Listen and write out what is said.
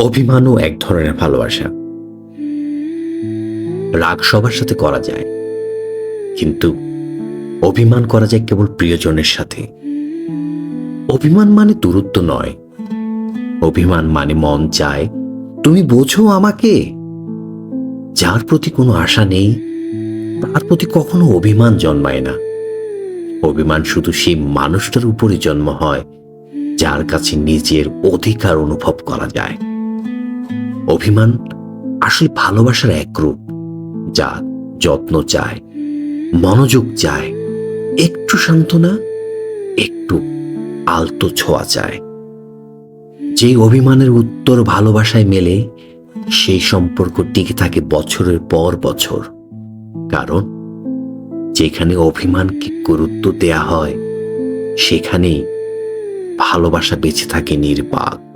অভিমানও এক ধরনের ভালোবাসা। রাগ সবার সাথে করা যায়, কিন্তু অভিমান করা যায় কেবল প্রিয়জনের সাথে। অভিমান মানে দূরত্ব নয়। অভিমান মানে মন চায়, তুমি বোঝো আমাকে? যার প্রতি কোনো আশা নেই, তার প্রতি কখনো অভিমান জন্মায় না। অভিমান শুধু সেই মানুষটার উপরে জন্ম হয়, যার কাছে নিজের অধিকার অনুভব করা যায়। অভিমান আসলে ভালোবাসার এক রূপ, যা যত্ন চায়, মনোযোগ চায়, একটু সান্ত্বনা, একটু আলতো ছোঁয়া চায়। যে অভিমানের উত্তর ভালোবাসায় মেলে, সেই সম্পর্ক টিকে থাকে বছরের পর বছর। কারণ যেখানে অভিমানকে গুরুত্ব দেয়া হয়, সেখানেই ভালোবাসা বেঁচে থাকে নির্বাক।